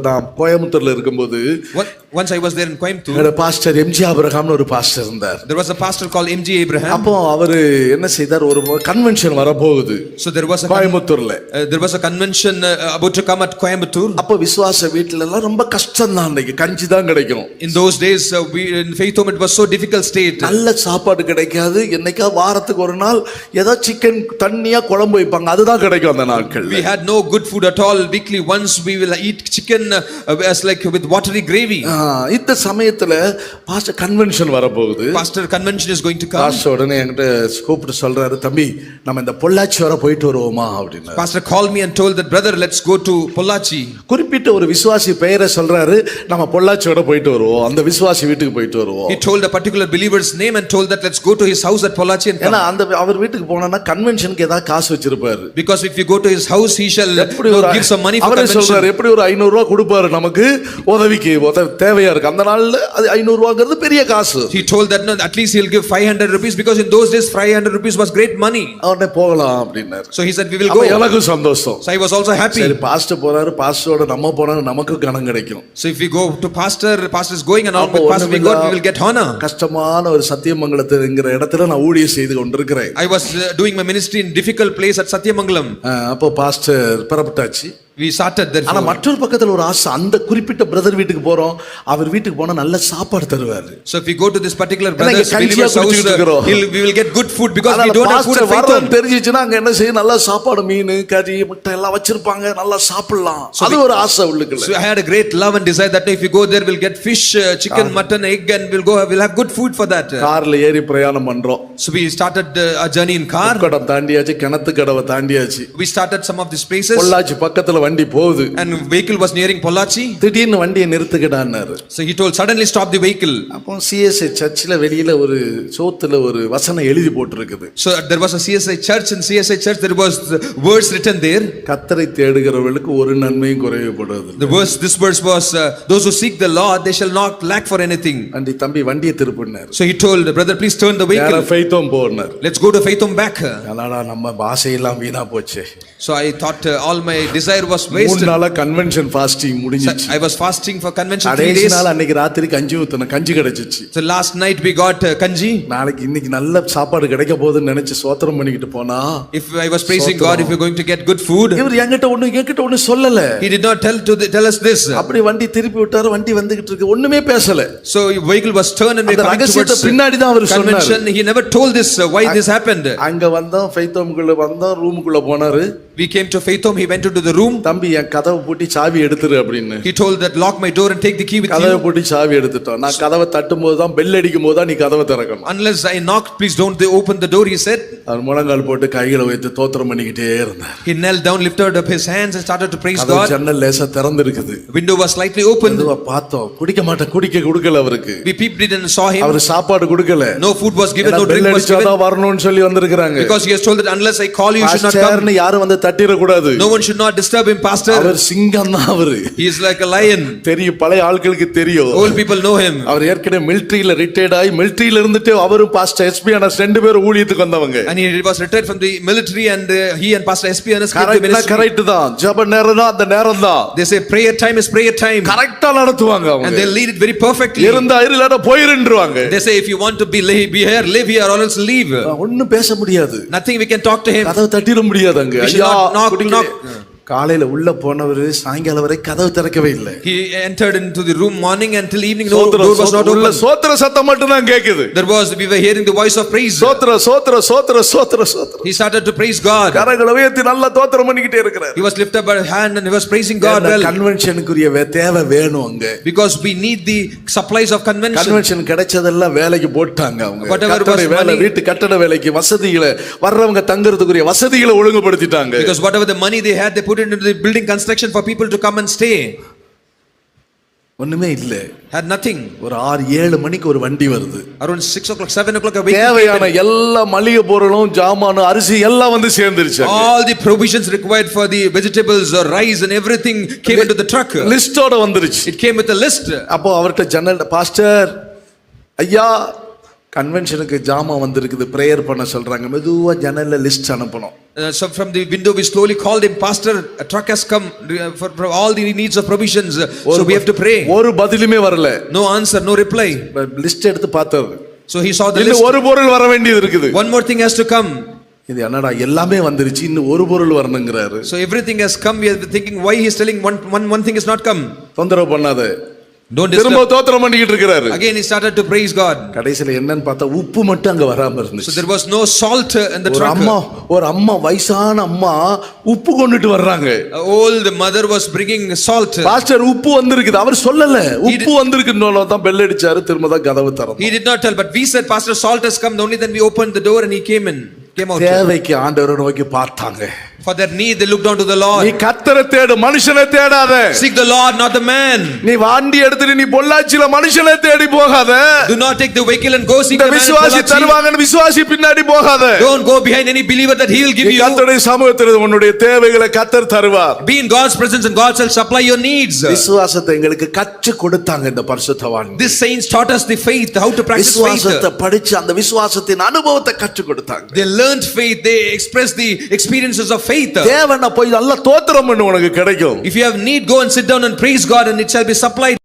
நான் கோயம்புத்தூர்ல இருக்கும்போது Once I was there in Coimbatore, எங்களோட பாஸ்டர் எம்ஜி ஆபிரகாம்னு ஒரு பாஸ்டர் இருந்தார் there was a pastor called M.G. Abraham. அப்போ அவரு என்ன செய்தார் ஒரு கன்வென்ஷன் வரப்போகுது So there was a கோயம்புத்தூர்ல uh, there was a convention uh, about to come at Coimbatore. அப்போ விசுவாச வீட்டுல எல்லாம் ரொம்ப கஷ்டம் தான் அன்னைக்கு கஞ்சி தான் கிடைக்கும் In those days, uh, we in Faith Home it was so difficult state. நல்ல சாப்பாடு கிடைக்காது என்னைக்கா வாரத்துக்கு ஒரு நாள் ஏதோ சிக்கன் தண்ணியா குழம்பு வைப்பாங்க அதுதான் கிடைக்கும் அந்த நாட்கள் We had no good food at all. Weekly once we will eat chicken uh, as like with watery gravy. இந்த சமயத்துல பாஸ்டர் கன்வென்ஷன் வரப்போகுது Pastor convention is going to come. Pastor உடனே என்கிட்ட கூப்பிட்டு சொல்றாரு தம்பி நம்ம இந்த பொள்ளாச்சி வர போயிட்டு வருவோமா அப்படின்னு Pastor called me and told that brother, let's go to Pollachi. குறிப்பிட்ட ஒரு விசுவாசி பெயரை சொல்றாரு நம்ம பொள்ளாச்சியோட போயிட்டு வருவோம் அந்த விசுவாசி வீட்டுக்கு போயிட்டு வருவோம் He told a particular believer's name and told that let's go to his house at Pollachi and. ஏன்னா அந்த அவர் வீட்டுக்கு போனோம்னா கன்வென்ஷனுக்கு ஏதாவது காசு வச்சிருப்பாரு Because if you go to his house, he shall give some money for அவரே convention. சொல்றாரு எப்படி ஒரு ஐநூறு ரூபாய் கொடுப்பாரு நமக்கு உதவிக்கு உதவி தேவையா இருக்கு அந்த நாள்ல அது ஐநூறு ரூபாங்கிறது பெரிய காசு He told that no, at least he'll give 500 rupees because in those days 500 rupees was great money. அவனே போகலாம் அப்படின்னாரு So he said, we will அப்ப go. எனக்கும் சந்தோஷம் So I was also happy. சரி பாஸ்டர் போறாரு பாஸ்டரோட நம்ம போனா நமக்கு கணம் கிடைக்கும் So if we go to pastor, pastor is going and all அப்போ with pastor we go, ஒண்ணுமில்ல. we will get honor. கஷ்டமான ஒரு சத்தியமங்கலத்துங்கிற இடத்துல நான் ஊழியம் செய்து கொண்டிருக்கிறேன் I was uh, doing my ministry in difficult place at Satyamangalam. அஹ் அப்போ பாஸ்டர் புறப்பட்டாச்சு ஆனா மற்றொரு பக்கத்துல ஒரு ஆசை அந்த குறிப்பிட்ட பிரதர் வீட்டுக்கு போறோம் அவர் வீட்டுக்கு போனா நல்ல சாப்பாடு தருவாரு So if we go to this particular ஏன்னா இங்க brother's கஞ்சியா believer's house, குடிச்சிட்டு uh, இருக்கிறோம். he'll, we will get good food because we அதனால don't have food pastor at Faith Home. வர்றன்னு தெரிஞ்சிச்சுன்னா அங்க என்ன செய்யும் நல்லா சாப்பாடு மீன் கறி முட்டை எல்லாம் வச்சிருப்பாங்க நல்லா சாப்பிடலாம் அது ஒரு ஆசை உள்ளுக்குள்ள So I had a great love and desire that if we go there, we'll get fish, uh, chicken, mutton, egg, and we'll go. We'll have good food for that. கார்ல ஏறி பிரயாணம் பண்றோம் So we started uh, our journey in car. கடம் தாண்டியாச்சு கிணத்து கடவை தாண்டியாச்சு We started some of these places, Pollachi பக்கத்துல வண்டி போகுது and vehicle was nearing Pollachi. திடீர்னு வண்டியை நிறுத்துக்கிட்டான்னாரு So he told, suddenly stop the vehicle. அப்போ சிஎஸ்ஐ சர்ச்சில் வெளியில ஒரு சோத்துல ஒரு வசனம் எழுதி போட்டிருக்குது So there was a CSI church. In CSI church, there was the words written there. கத்தரை தேடுகிறவர்களுக்கு ஒரு நன்மையும் குறைவுபடாது The verse, this verse was, uh, those who seek the Lord, they shall not lack for anything. வண்டி தம்பி வண்டியை திருப்பினார் So he told, brother, please turn the வேற vehicle. ஃபைத்தோம் போனார் Let's go to Faith Home back. அதனால நம்ம பாஷையெல்லாம் வீணா போச்சு So I thought uh, all my desire was மூணு wasted. நாளா கன்வென்ஷன் ஃபாஸ்டிங் So முடிஞ்சிச்சு I was fasting for convention three கடைசி days. நாள் அன்னைக்கு ராத்திரி கஞ்சி ஊத்தணும் கஞ்சி கிடைச்சிச்சு So last night we got uh, kanji. நாளைக்கு இன்னைக்கு நல்ல சாப்பாடு கிடைக்க போகுதுன்னு நினைச்சு சோத்திரம் பண்ணிக்கிட்டு போனா If I was praising God, if you're going to get good food, இவர் என்கிட்ட ஒண்ணு என்கிட்ட ஒண்ணு சொல்லல He did not tell to the, tell us this. அப்படி வண்டி திருப்பி விட்டாரு வண்டி வந்துகிட்டு இருக்கு ஒண்ணுமே பேசல So your vehicle was turned and we அந்த coming ரகசியத்தை towards பின்னாடி தான் அவர் சொன்னாரு convention. He never told this uh, why this happened. அங்க வந்தோம் ஃபைத்தோமுக்குள்ள வந்தோம் ரூமுக்குள்ள போனாரு We came to Faith Home. He went into the room. தம்பி என் கதவை பூட்டி சாவி எடுத்துரு அப்படின்னு He told that lock my door and take the key with கதவை you. பூட்டி சாவி எடுத்துட்டோம் நான் கதவை தட்டும் போது தான் பெல் அடிக்கும் போது தான் நீ கதவை திறக்கணும் Unless I knock, please don't they open the door. He said. அவர் முழங்கால் போட்டு கைகளை வைத்து தோத்திரம் பண்ணிக்கிட்டே இருந்தார் He knelt down, lifted up his hands, and started to praise கதவு God. ஜன்னல் லேசா திறந்திருக்குது Window was slightly opened. மெதுவா பார்த்தோம் குடிக்க மாட்டேன் குடிக்க கொடுக்கல அவருக்கு We peeped it and saw him. அவர் சாப்பாடு கொடுக்கல No food was given, no drink was given. அடிச்சாதான் வரணும்னு சொல்லி வந்திருக்கிறாங்க Because he has told that unless I call you, you should not come. யாரும் வந்து தட்டிடக்கூடாது No one should not disturb him, Pastor. அவர் சிங்கம் தான் அவரு He is like a lion. தெரியும் பழைய ஆட்களுக்கு தெரியும் Old people know him. அவர் ஏற்கனவே மிலிட்டரியில ரிட்டையர்ட் ஆகி மிலிட்டரியில இருந்துட்டு அவரும் பாஸ்டர் எஸ்பி அனஸ் ரெண்டு பேரும் ஊழியத்துக்கு வந்தவங்க And he was retired from the military and uh, he and Pastor SP Anas came to கரெக்டா ministry. கரெக்ட் தான் ஜப நேரம் தான் அந்த நேரம் தான் They say prayer time is prayer time. கரெக்டா நடத்துவாங்க And அவங்க they'll lead it very perfectly. இருந்தா இல்லாத போயிருன்றுவாங்க They say if you want to be, be here, live here or else leave. ஒண்ணும் பேச முடியாது Nothing we can talk to him. கதவு தட்டிட முடியாது அங்க ஐயா knock knock knock காலையில உள்ள போனவரு சாயங்காலம் வரை கதவு திறக்கவே இல்லை He entered into the room morning until evening. No சோத்திர door was not உள்ள open. சோத்திர சத்தம் மட்டும் தான் கேக்குது There was, we were hearing the voice of praise. சோத்திர சோத்திர சோத்திர சோத்திர சோத்திர He started to praise God. கரங்களை உயர்த்தி நல்லா தோத்திரம் பண்ணிக்கிட்டே இருக்கிறார் He was lifted up by hand and he was praising God well. கன்வென்ஷனுக்குரிய தேவை வேணும் அங்க Because we need the supplies of convention. Convention கிடைச்சதெல்லாம் வேலைக்கு போட்டாங்க அவங்க Whatever கட்டட was வேலை money- வீட்டு கட்டட வேலைக்கு வசதிகளை வர்றவங்க தங்குறதுக்குரிய வசதிகளை ஒழுங்குபடுத்திட்டாங்க Because whatever the money they had, they put it into the building construction for people to come and stay. ஒண்ணுமே இல்ல Had nothing. ஒரு ஆறு ஏழு மணிக்கு ஒரு வண்டி வருது Around six o'clock, seven o'clock, a தேவையான. எல்லா மளிகை பொருளும் ஜாமானும் அரிசி எல்லாம் வந்து சேர்ந்துருச்சு All the provisions required for the vegetables or rice and everything came into the truck. லிஸ்டோட வந்துருச்சு It came with a list. அப்போ அவர்கிட்ட ஜன்னல் பாஸ்டர் ஐயா கன்வென்ஷனுக்கு ஜாமான் வந்திருக்குது ப்ரேயர் பண்ண சொல்றாங்க மெதுவா ஜன்னல்ல லிஸ்ட் அனுப்பணும் Uh, so from the window, we slowly called him, Pastor, a truck has come uh, for, for all the needs of provisions. uh, So we have to pray. ஒரு பதிலுமே வரல No answer, no reply. List எடுத்து பார்த்தாரு So he saw the list. ஒரு பொருள் வர வேண்டியது இருக்குது One more thing has to come. இது என்னடா எல்லாமே வந்துருச்சு இன்னும் ஒரு பொருள் வரணுங்கிறாரு So everything has come. We are thinking why he is telling one, one, one thing has not come. தொந்தரவு பண்ணாத Don't திரும்ப. தோத்திரம் பண்ணிக்கிட்டு இருக்கிறாரு Again, he started to praise God. கடைசியில என்னன்னு பார்த்தா உப்பு மட்டும் அங்க வராம So இருந்துச்சு there was no salt uh, in the ஒரு truck. அம்மா ஒரு அம்மா வயசான அம்மா உப்பு கொண்டுட்டு வர்றாங்க old mother was bringing salt. Pastor உப்பு வந்திருக்குது அவர் சொல்லல உப்பு வந்திருக்குன்னு தான் பெல் அடிச்சாரு திரும்ப தான் கதவு திறந்தோம் He did not tell, but we said, Pastor, salt has come. Only then we opened the door and he came in, came out. தேவைக்கு ஆண்டவரை நோக்கி பார்த்தாங்க For their need, they looked unto the நீ Lord. கத்தரை தேடு மனுஷனை தேடாத Seek the Lord, not the man. நீ வாண்டி எடுத்துட்டு நீ பொள்ளாச்சியில மனுஷனை தேடி போகாத Do not take the vehicle and go seek the man. விசுவாசி. தருவாங்கன்னு விசுவாசி பின்னாடி போகாத Don't go behind any believer that he will give நீ you. கத்தருடைய சமூகத்தில் உன்னுடைய தேவைகளை கத்தர் தருவார் Be in God's presence and God shall supply your needs. விசுவாசத்தை எங்களுக்கு கற்று கொடுத்தாங்க இந்த பரிசுத்தவான் This saints taught us the faith, how to practice விசுவாசத்தை faith. படிச்சு அந்த விசுவாசத்தின் அனுபவத்தை கற்றுக் கொடுத்தாங்க They learned faith, they expressed the experiences of faith. தேவனை போய் நல்லா தோத்திரம் உனக்கு கிடைக்கும் If you have need, go and sit down and praise God and it shall be supplied.